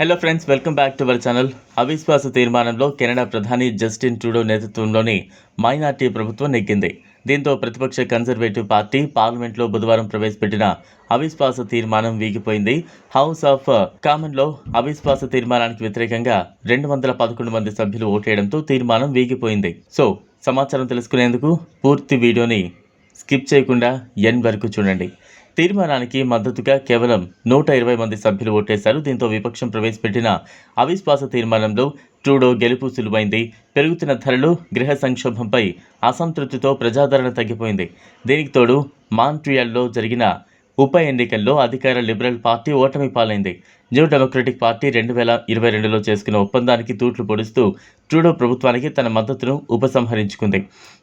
Hello friends welcome back to our channel అవిశ్వాస తీర్మానంలో Canada ప్రధాని జస్టిన్ ట్రూడో నేతృత్వంలోని మైనార్టీ ప్రభుత్వం నెగ్గింది. దీంతో ప్రతిపక్ష కన్జర్వేటివ్ పార్టీ పార్లమెంట్లో బుధవారం ప్రవేశపెట్టిన అవిశ్వాస తీర్మానం వీగిపోయింది. హౌస్ ఆఫ్ కామన్లో అవిశ్వాస తీర్మానానికి వ్యతిరేకంగా రెండు వందల పదకొండు మంది సభ్యులు ఓటేయడంతో తీర్మానం వీగిపోయింది. సో సమాచారం తెలుసుకునేందుకు పూర్తి వీడియోని స్కిప్ చేయకుండా ఎన్ వరకు చూడండి. తీర్మానానికి మద్దతుగా కేవలం నూట ఇరవై మంది సభ్యులు ఓటేశారు. దీంతో విపక్షం ప్రవేశపెట్టిన అవిశ్వాస తీర్మానంలో ట్రూడో గెలుపు సులువైంది. పెరుగుతున్న ధరలు గృహ సంక్షోభంపై అసంతృప్తితో ప్రజాదరణ తగ్గిపోయింది. దీనికి తోడు మాంట్రియాల్లో జరిగిన ఉప ఎన్నికల్లో అధికార లిబరల్ పార్టీ ఓటమి పాలైంది. న్యూ డెమోక్రటిక్ పార్టీ రెండు వేల ఇరవై రెండులో చేసుకున్న ఒప్పందానికి తూట్లు పొడుస్తూ ట్రూడో ప్రభుత్వానికి తన మద్దతును ఉపసంహరించుకుంది.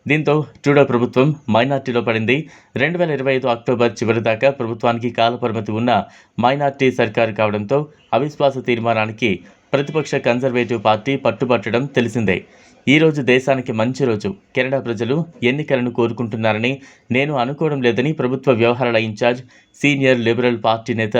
దీంతో ట్రూడో ప్రభుత్వం మైనార్టీలో పడింది. రెండు వేల ఇరవై ఐదు అక్టోబర్ చివరి దాకా ప్రభుత్వానికి కాలపరిమితి ఉన్న మైనార్టీ సర్కారు కావడంతో అవిశ్వాస తీర్మానానికి ప్రతిపక్ష కన్జర్వేటివ్ పార్టీ పట్టుబట్టడం తెలిసిందే. ఈ రోజు దేశానికి మంచి రోజు. కెనడా ప్రజలు ఎన్నికలను కోరుకుంటున్నారని నేను అనుకోవడం లేదని ప్రభుత్వ వ్యవహారాల ఇన్ఛార్జ్ సీనియర్ లిబరల్ పార్టీ నేత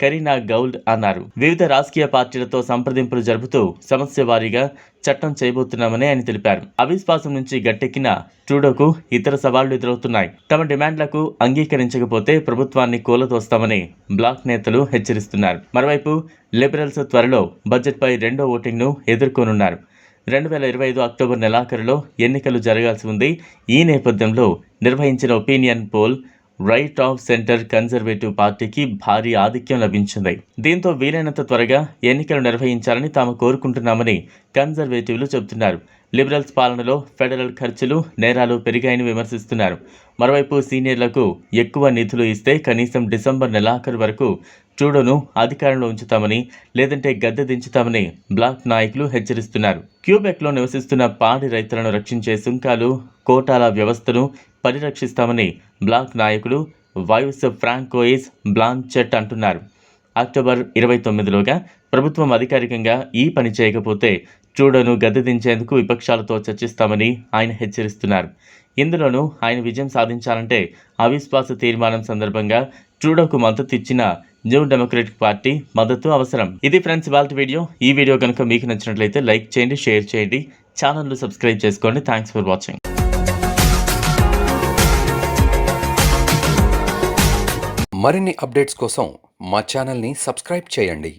కరీనా గౌల్డ్ అన్నారు. వివిధ రాజకీయ పార్టీలతో సంప్రదింపులు జరుపుతూ సమస్య వారీగా చట్టం చేయబోతున్నామని ఆయన తెలిపారు. అవిశ్వాసం నుంచి గట్టెక్కిన ట్రూడోకు ఇతర సవాళ్ళు ఎదురవుతున్నాయి. తమ డిమాండ్లకు అంగీకరించకపోతే ప్రభుత్వాన్ని కూలతోస్తామని బ్లాక్ నేతలు హెచ్చరిస్తున్నారు. మరోవైపు లిబరల్స్ త్వరలో బడ్జెట్పై రెండో ఓటింగ్ను ఎదుర్కొనున్నారు. రెండు వేల ఇరవై ఐదు అక్టోబర్ నెలాఖరులో ఎన్నికలు జరగాల్సి ఉంది. ఈ నేపథ్యంలో నిర్వహించిన opinion poll right of centre conservative పార్టీకి భారీ ఆధిక్యం లభించింది. దీంతో వీలైనంత త్వరగా ఎన్నికలు నిర్వహించాలని తాము కోరుకుంటున్నామని కన్జర్వేటివ్లు చెబుతున్నారు. లిబరల్స్ పాలనలో ఫెడరల్ ఖర్చులు నేరాలు పెరిగాయని విమర్శిస్తున్నారు. మరోవైపు సీనియర్లకు ఎక్కువ నిధులు ఇస్తే కనీసం డిసెంబర్ నెలాఖరు వరకు ట్రూడోను అధికారంలో ఉంచుతామని లేదంటే గద్దె దించుతామని బ్లాక్ నాయకులు హెచ్చరిస్తున్నారు. క్యూబెక్లో నివసిస్తున్న పాడి రైతులను రక్షించే సుంకాలు కోటాల వ్యవస్థను పరిరక్షిస్తామని బ్లాక్ నాయకులు వాయుస్ ఫ్రాంకోయిస్ బ్లాంచెట్ అంటున్నారు. అక్టోబర్ ఇరవై తొమ్మిదిలోగా ప్రభుత్వం అధికారికంగా ఈ పని చేయకపోతే ట్రూడోను గద్దె దించేందుకు విపక్షాలతో చర్చిస్తామని ఆయన హెచ్చరిస్తున్నారు. ఇందులోనూ ఆయన విజయం సాధించాలంటే అవిశ్వాస తీర్మానం సందర్భంగా ట్రూడోకు మద్దతు ఇచ్చిన న్యూ డెమోక్రటిక్ పార్టీ మద్దతు అవసరం. ఇది ఫ్రెండ్స్ ఇవాళ వీడియో. ఈ వీడియో కనుక మీకు నచ్చినట్లయితే లైక్ చేయండి షేర్ చేయండి. ఛానల్ను సబ్స్క్రైబ్ చేసుకోండి. థ్యాంక్స్ ఫర్ వాచింగ్ మరిన్ని అప్డేట్స్ కోసం మా ఛానల్ని సబ్స్క్రైబ్ చేయండి.